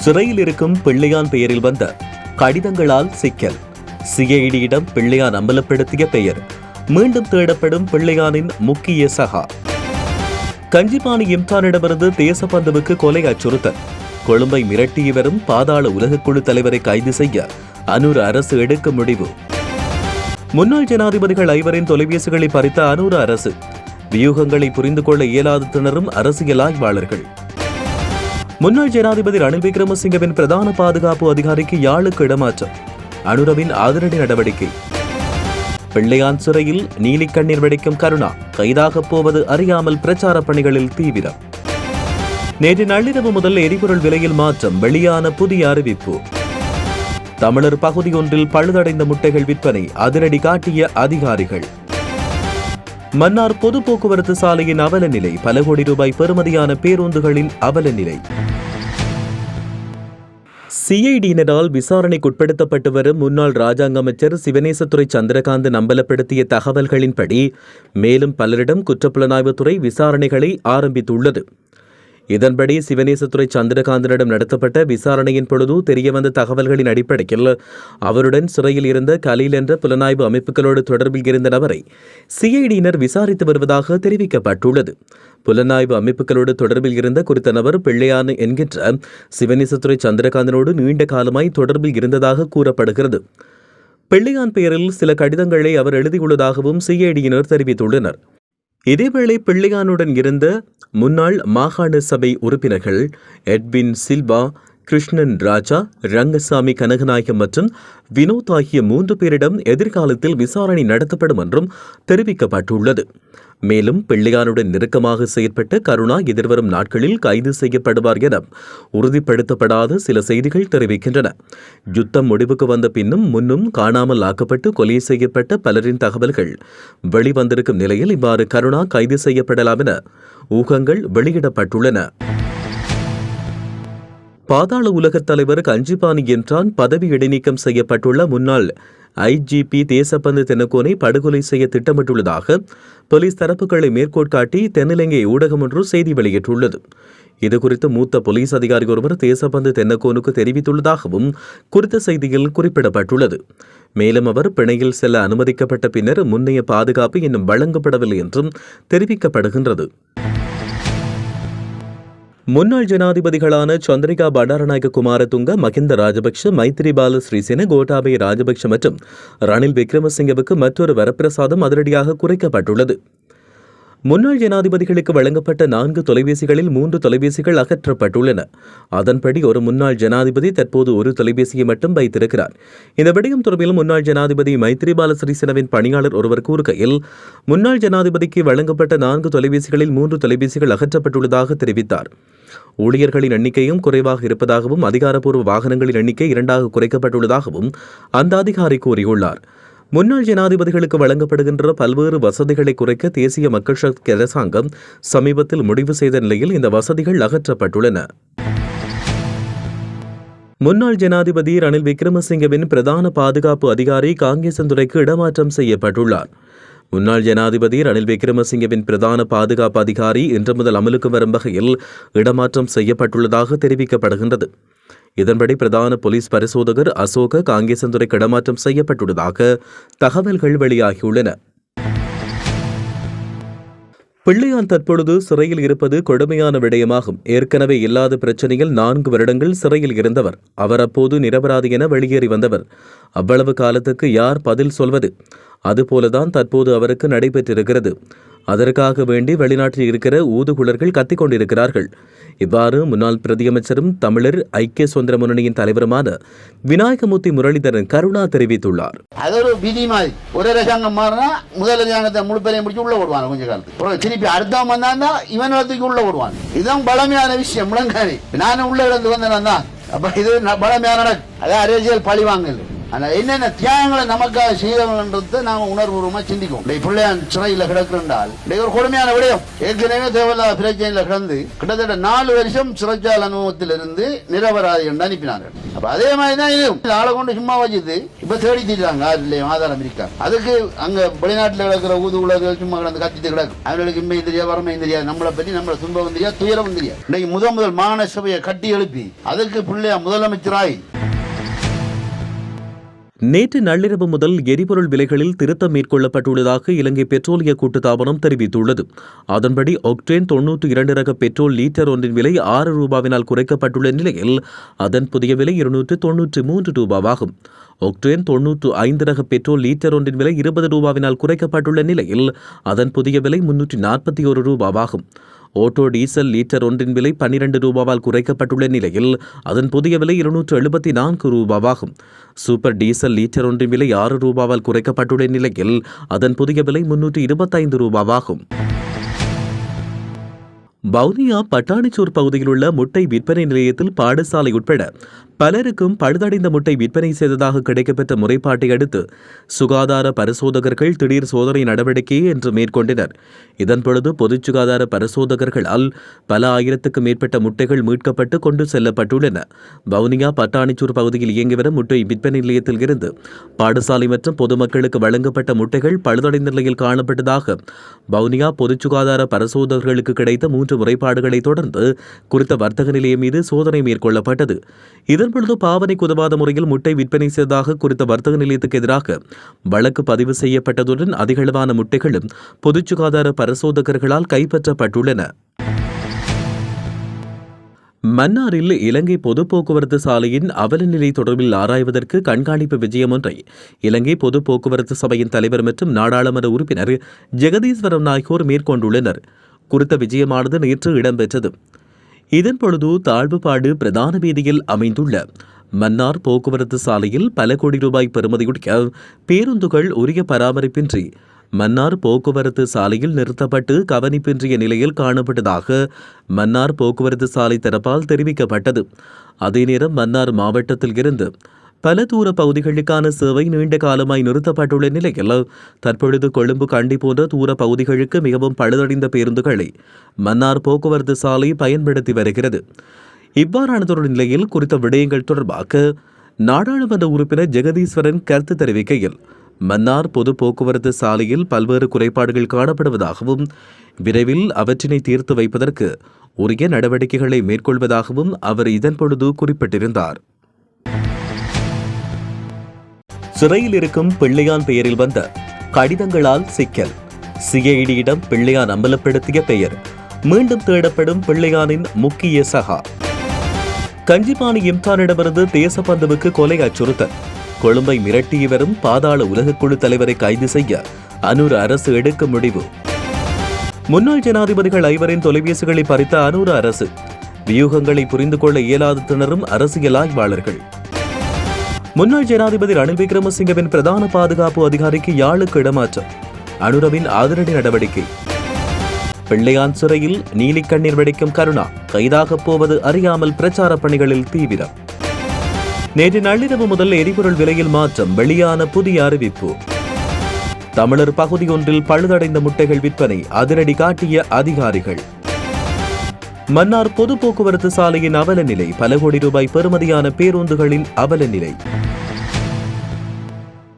சிறையில் இருக்கும் பிள்ளையான் பெயரில் வந்த கடிதங்களால் சிக்கல். சிஐடியிடம் பிள்ளையான் அம்பலப்படுத்திய பெயர். மீண்டும் தேடப்படும் பிள்ளையானின் முக்கிய சகா. கஞ்சிபாணி இம்தானிடமிருந்து தேசபந்துவுக்கு கொலை அச்சுறுத்தல். கொழும்பை மிரட்டி வரும் பாதாள உலகக்குழு தலைவரை கைது செய்ய அனூர் அரசு எடுக்கும் முடிவு. முன்னாள் ஜனாதிபதிகள் ஐவரின் தொலைபேசிகளை பறித்த அனூர் அரசு. வியூகங்களை புரிந்து கொள்ள இயலாது திணறும் அரசியல் ஆய்வாளர்கள். முன்னாள் ஜனாதிபதி ரணில் விக்ரமசிங்கவின் பிரதான பாதுகாப்பு அதிகாரிக்கு யாழுக்கு இடமாற்றம். அனுரவின் அதிரடி நடவடிக்கை. பிள்ளையான் சிறையில் நீலிக்கண்ணீர் வெடிக்கும் கருணா கைதாகப் போவது அறியாமல் பிரச்சார பணிகளில் தீவிரம். நேற்று நள்ளிரவு முதல் எரிபொருள் விலையில் மாற்றம் வெளியான புதிய அறிவிப்பு. தமிழர் பகுதி ஒன்றில் பழுதடைந்த முட்டைகள் விற்பனை அதிரடி காட்டிய அதிகாரிகள். மன்னார் பொது போக்குவரத்து சாலையின் அவல நிலை. பல கோடி ரூபாய் பெறுமதியான பேருந்துகளின் அவல நிலை. சிஐடியினரால் விசாரணைக்குட்படுத்தப்பட்டு வரும் முன்னாள் ராஜாங்க அமைச்சர் சிவனேசத்துறை சந்திரகாந்தன் அம்பலப்படுத்திய தகவல்களின்படி மேலும் பலரிடம் குற்றப்புலனாய்வுத்துறை விசாரணைகளை ஆரம்பித்துள்ளது. இதன்படி சிவநேசத்துறை சந்திரகாந்தனிடம் நடத்தப்பட்ட விசாரணையின் பொழுது தெரியவந்த தகவல்களின் அடிப்படையில் அவருடன் சிறையில் இருந்த கலீல் என்ற புலனாய்வு அமைப்புகளோடு தொடர்பில் இருந்த நபரை சிஐடியினர் விசாரித்து வருவதாக தெரிவிக்கப்பட்டுள்ளது. புலனாய்வு அமைப்புகளோடு தொடர்பில் இருந்த குறித்த நபர் பிள்ளையானு என்கின்ற சிவநேசத்துறை சந்திரகாந்தனோடு நீண்ட காலமாய் தொடர்பில் இருந்ததாக கூறப்படுகிறது. பிள்ளையான் பெயரில் சில கடிதங்களை அவர் எழுதியுள்ளதாகவும் சிஐடியினர் தெரிவித்துள்ளனர். இதேவேளை பிள்ளையானுடன் இருந்த முன்னாள் மாகாண சபை உறுப்பினர்கள் எட்வின் சில்வா கிருஷ்ணன் ராஜா ரங்கசாமி கனகநாயகம் மற்றும் வினோத் ஆகிய மூன்று பேரிடம் எதிர்காலத்தில் விசாரணை நடத்தப்படும் என்றும் தெரிவிக்கப்பட்டுள்ளது. மேலும் பிள்ளையானுடன் நெருக்கமாக செயற்பட்ட கருணா எதிர்வரும் நாட்களில் கைது செய்யப்படுவார் என உறுதிப்படுத்தப்படாத சில செய்திகள் தெரிவிக்கின்றன. யுத்தம் முடிவுக்கு வந்த பின்னும் முன்னும் காணாமல் ஆக்கப்பட்டு கொலை செய்யப்பட்ட பலரின் தகவல்கள் வெளிவந்திருக்கும் நிலையில் இவ்வாறு கருணா கைது செய்யப்படலாம் என ஊகங்கள் வெளியிடப்பட்டுள்ளன. பாதாள உலகத் தலைவர் கஞ்சிபானி என்றான் பதவி இடைநீக்கம் செய்யப்பட்டுள்ள முன்னாள் ஐஜிபி தேசப்பந்து தென்னக்கோனை படுகொலை செய்ய திட்டமிட்டுள்ளதாக போலீஸ் தரப்புகளை மேற்கோட்காட்டி தென்னிலங்கை ஊடகம் ஒன்று செய்தி வெளியிட்டுள்ளது. இதுகுறித்து மூத்த போலீஸ் அதிகாரி ஒருவர் தேசப்பந்து தென்னக்கோனுக்கு தெரிவித்துள்ளதாகவும் குறித்த செய்தியில் குறிப்பிடப்பட்டுள்ளது. மேலும் அவர் பிணையில் செல்ல அனுமதிக்கப்பட்ட பின்னர் முன்னைய பாதுகாப்பு இன்னும் வழங்கப்படவில்லை என்றும் தெரிவிக்கப்படுகின்றது. முன்னாள் ஜனாதிபதிகளான சந்திரிகா பண்டாரநாயக குமாரதுங்க மகிந்த ராஜபக்ஷ மைத்ரிபால ஸ்ரீசேன கோட்டாபய ராஜபக்ஷ மற்றும் ரணில் விக்ரமசிங்கவுக்கு மற்றொரு வரப்பிரசாதம் அதிரடியாக குறைக்கப்பட்டுள்ளது. முன்னாள் ஜனாதிபதிகளுக்கு வழங்கப்பட்ட நான்கு தொலைபேசிகளில் மூன்று தொலைபேசிகள் அகற்றப்பட்டுள்ளன. அதன்படி ஒரு முன்னாள் ஜனாதிபதி தற்போது ஒரு தொலைபேசியை மட்டும் வைத்திருக்கிறார். இந்த விடயம் தொடர்பில் முன்னாள் ஜனாதிபதி மைத்ரிபால சிறிசேனவின் பணியாளர் ஒருவர் கூறுகையில் முன்னாள் ஜனாதிபதிக்கு வழங்கப்பட்ட நான்கு தொலைபேசிகளில் மூன்று தொலைபேசிகள் அகற்றப்பட்டுள்ளதாக தெரிவித்தார். ஊழியர்களின் எண்ணிக்கையும் குறைவாக இருப்பதாகவும் அதிகாரப்பூர்வ வாகனங்களின் எண்ணிக்கை இரண்டாக குறைக்கப்பட்டுள்ளதாகவும் அந்த அதிகாரி கூறியுள்ளார். முன்னாள் ஜனாதிபதிகளுக்கு வழங்கப்படுகின்ற பல்வேறு வசதிகளை குறைக்க தேசிய மக்கள் சக்தி அரசாங்கம் சமீபத்தில் முடிவு செய்த நிலையில் இந்த வசதிகள் அகற்றப்பட்டுள்ளன. முன்னாள் ஜனாதிபதி ரணில் விக்ரமசிங்கவின் பிரதான பாதுகாப்பு அதிகாரி காங்கேசந்துறைக்கு இடமாற்றம் செய்யப்பட்டுள்ளார். முன்னாள் ஜனாதிபதி ரணில் விக்ரமசிங்கவின் பிரதான பாதுகாப்பு அதிகாரி இன்று முதல் அமலுக்கு வரும் வகையில் இடமாற்றம் செய்யப்பட்டுள்ளதாக தெரிவிக்கப்படுகின்றது. இதன்படி பிரதான போலீஸ் பரிசோதகர் அசோக காங்கேசந்துறைக்கு இடமாற்றம் செய்யப்பட்டுள்ளதாக தகவல்கள் வெளியாகியுள்ளன. பிள்ளையான் தற்பொழுது சிறையில் இருப்பது கொடுமையான விடயமாகும். ஏற்கனவே இல்லாத பிரச்சனையில் நான்கு வருடங்கள் சிறையில் இருந்தவர். அவர் அப்போது நிரபராதி என வெளியேறி வந்தவர். அவ்வளவு காலத்துக்கு யார் பதில் சொல்வது? அதுபோலதான் தற்போது அவருக்கு நடைபெற்றிருக்கிறது. அதற்காக வேண்டி வெளிநாட்டில் இருக்கிற ஊதுகுழர்கள் கத்திக் கொண்டிருக்கிறார்கள். இவ்வாறு முன்னாள் பிரதியமைச்சரும் தமிழர் ஐக்கிய சுதந்திர முன்னணியின் தலைவருமான விநாயகமூர்த்தி முரளிதரன் கருணா தெரிவித்துள்ளார். அது ஒரு விதி மாதிரி. ஒரு அரசாங்கம் மாறினா முதல் அரசாங்கத்தை முழு பேரையும் முடிச்சு உள்ள விடுவாங்க கொஞ்ச காலத்துக்கு. திருப்பி அடுத்தவன் வந்தான்னா இவன் தூக்கி உள்ள விடுவான் இதுதான் பழமையான விஷயம் முழங்காரி நானும் உள்ள இருந்து வந்தேன் தான். அப்ப இது பலமையான பழமையான அதான் அரசியல் பழி வாங்கல். ஆனால் என்னென்ன தியாகங்களை நமக்காக செய்தவங்கன்றதை நாம உணர்வுபூர்வமா சிந்திக்கும் டே பிள்ளையான் சிறையில் கிடக்குறால் ஒரு கொடுமையான விடயம். ஏற்கனவே தேவையில்லாத பிரச்சனையில கிடந்து கிட்டத்தட்ட நாலு வருஷம் சிறைச்சால் அனுபவத்தில் இருந்து நிரபராதி என்று அனுப்பினார்கள். அப்ப அதே மாதிரி தான் இது ஆளை கொண்டு சும்மா வச்சுது இப்ப தேடி தீட்டாங்க இல்லையா ஆதாரம் இருக்கா அதுக்கு அங்க வெளிநாட்டுல கிடக்கிற ஊது உலக சும்மா கிடந்து கத்திட்டு கிடக்கும். அவர்களுக்கு இம்மையும் தெரியாது வரமை தெரியாது. நம்மளை பற்றி நம்மளை துன்பம் தெரியாது துயரம் தெரியாது. இன்னைக்கு முதல் முதல் மாகாண சபையை கட்டி எழுப்பி அதுக்கு பிள்ளையா முதலமைச்சராய் நேற்று நள்ளிரவு முதல் எரிபொருள் விலைகளில் திருத்தம் மேற்கொள்ளப்பட்டுள்ளதாக இலங்கை பெட்ரோலிய கூட்டுத்தாபனம் தெரிவித்துள்ளது. அதன்படி ஒக்டேன் தொன்னூற்றி இரண்டு ரக பெட்ரோல் லீட்டர் ஒன்றின் விலை ஆறு ரூபாவினால் குறைக்கப்பட்டுள்ள நிலையில் அதன் புதிய விலை இருநூற்று தொன்னூற்றி மூன்று ரூபாவாகும். ஒக்டேன் தொன்னூற்று ஐந்து ரக பெட்ரோல் லீட்டர் ஒன்றின் விலை இருபது ரூபாவினால் குறைக்கப்பட்டுள்ள நிலையில் அதன் புதிய விலை முன்னூற்றி நாற்பத்தி ஒரு ரூபாவாகும். ஓட்டோ டீசல் லீட்டர் ஒன்றின் விலை பன்னிரண்டு ரூபாவால் குறைக்கப்பட்டுள்ள நிலையில் அதன் புதிய விலை இருநூற்று எழுபத்தி நான்கு ரூபாவாகும். சூப்பர் டீசல் லீட்டர் ஒன்றின் விலை ஆறு ரூபாவால் குறைக்கப்பட்டுள்ள நிலையில் அதன் புதிய விலை முன்னூற்று இருபத்தைந்து ரூபாவாகும். வவுனியா பட்டாணிச்சூர் பகுதியில் உள்ள முட்டை விற்பனை நிலையத்தில் பாடசாலை உட்பட பலருக்கும் பழுதடைந்த முட்டை விற்பனை செய்ததாக கிடைக்கப்பெற்ற முறைப்பாட்டை அடுத்து சுகாதார பரிசோதகர்கள் திடீர் சோதனை நடவடிக்கையை என்று மேற்கொண்டனர். இதன்பொழுது பொது சுகாதார பரிசோதகர்களால் பல ஆயிரத்துக்கும் மேற்பட்ட முட்டைகள் மீட்கப்பட்டு கொண்டு செல்லப்பட்டுள்ளன. வவுனியா பட்டாணிச்சூர் பகுதியில் இயங்கி வரும் முட்டை விற்பனை நிலையத்தில் இருந்து பாடசாலை மற்றும் பொதுமக்களுக்கு வழங்கப்பட்ட முட்டைகள் பழுதடைந்த நிலையில் காணப்பட்டதாக வவுனியா பொது சுகாதார பரிசோதகர்களுக்கு கிடைத்த மூன்று முறைப்பாடுகளை தொடர்ந்து குறித்த வர்த்தக நிலையம் மீது சோதனை மேற்கொள்ளப்பட்டது. இதன்பொழுது பாவனைக்கு உதவாத முறையில் முட்டை விற்பனை செய்ததாக குறித்த வர்த்தக நிலையத்துக்கு எதிராக வழக்கு பதிவு செய்யப்பட்டதுடன் அதிகளவான முட்டைகளும் பொது சுகாதார பரிசோதகர்களால் கைப்பற்றப்பட்டுள்ளன. மன்னாரில் இலங்கை பொது போக்குவரத்து சாலையின் அவலநிலை தொடர்பில் ஆராய்வதற்கு கண்காணிப்பு விஜயம் ஒன்றை இலங்கை பொது போக்குவரத்து சபையின் தலைவர் மற்றும் நாடாளுமன்ற உறுப்பினர் ஜெகதீஸ்வரம் நாயகோர் மேற்கொண்டுள்ளனர். குறித்த விஜயமானது நேற்று இடம்பெற்றது. இதன் பொழுது தாழ்வுபாடு பிரதான வீதியில் அமைந்துள்ள மன்னார் போக்குவரத்து சாலையில் பல கோடி ரூபாய் பெறுமதியுடைய பேருந்துகள் உரிய பராமரிப்பின்றி மன்னார் போக்குவரத்து சாலையில் நிறுத்தப்பட்டு கவனிப்பின்றிய நிலையில் காணப்பட்டதாக மன்னார் போக்குவரத்து சாலை தரப்பால் தெரிவிக்கப்பட்டது. அதே நேரம் மன்னார் மாவட்டத்தில் இருந்து பல தூர பகுதிகளுக்கான சேவை நீண்ட காலமாய் நிறுத்தப்பட்டுள்ள நிலையில் தற்பொழுது கொழும்பு கண்டி போன்ற தூர பகுதிகளுக்கு மிகவும் பழுதடைந்த பேருந்துகளை மன்னார் போக்குவரத்து சாலை பயன்படுத்தி வருகிறது. இவ்வாறானதொரு நிலையில் குறித்த விடயங்கள் தொடர்பாக நாடாளுமன்ற உறுப்பினர் ஜெகதீஸ்வரன் கருத்து தெரிவிக்கையில் மன்னார் பொது போக்குவரத்து சாலையில் பல்வேறு குறைபாடுகள் காணப்படுவதாகவும் விரைவில் அவற்றினை தீர்த்து வைப்பதற்கு உரிய நடவடிக்கைகளை மேற்கொள்வதாகவும் அவர் இதன்பொழுது குறிப்பிட்டிருந்தார். சிறையில் இருக்கும் பிள்ளையான் பெயரில் வந்த கடிதங்களால் சிக்கல். சிஐடியிடம் பிள்ளையான் அம்பலப்படுத்திய பெயர். மீண்டும் தேடப்படும் பிள்ளையானின் முக்கிய சகா. கஞ்சிபாணி இம்தானிடமிருந்து தேசபந்துவுக்கு கொலை அச்சுறுத்தல். கொழும்பை மிரட்டி வரும் பாதாள உலகக்குழு தலைவரை கைது செய்ய அனூர் அரசு எடுக்கும் முடிவு. முன்னாள் ஜனாதிபதிகள் ஐவரின் தொலைபேசிகளை பறித்த அனூர் அரசு. வியூகங்களை புரிந்து கொள்ள இயலாது திணறும் அரசியல் ஆய்வாளர்கள். முன்னாள் ஜனாதிபதி ரணில் விக்ரமசிங்கவின் பிரதான பாதுகாப்பு அதிகாரிக்கு யாழுக்கு இடமாற்றம் அனுரவின் அதிரடி நடவடிக்கை. பிள்ளையான் சிறையில் நீலிக்கண்ணீர் வெடிக்கும் கருணா கைதாகப் போவது அறியாமல் பிரச்சார பணிகளில் தீவிரம். நேற்று நள்ளிரவு முதல் எரிபொருள் விலையில் மாற்றம் வெளியான புதிய அறிவிப்பு. தமிழர் பகுதியொன்றில் பழுதடைந்த முட்டைகள் விற்பனை அதிரடி காட்டிய அதிகாரிகள். மன்னார் பொது போக்குவரத்து சாலையின் அவல நிலை பல கோடி ரூபாய் பெறுமதியான பேருந்துகளின் அவல நிலை.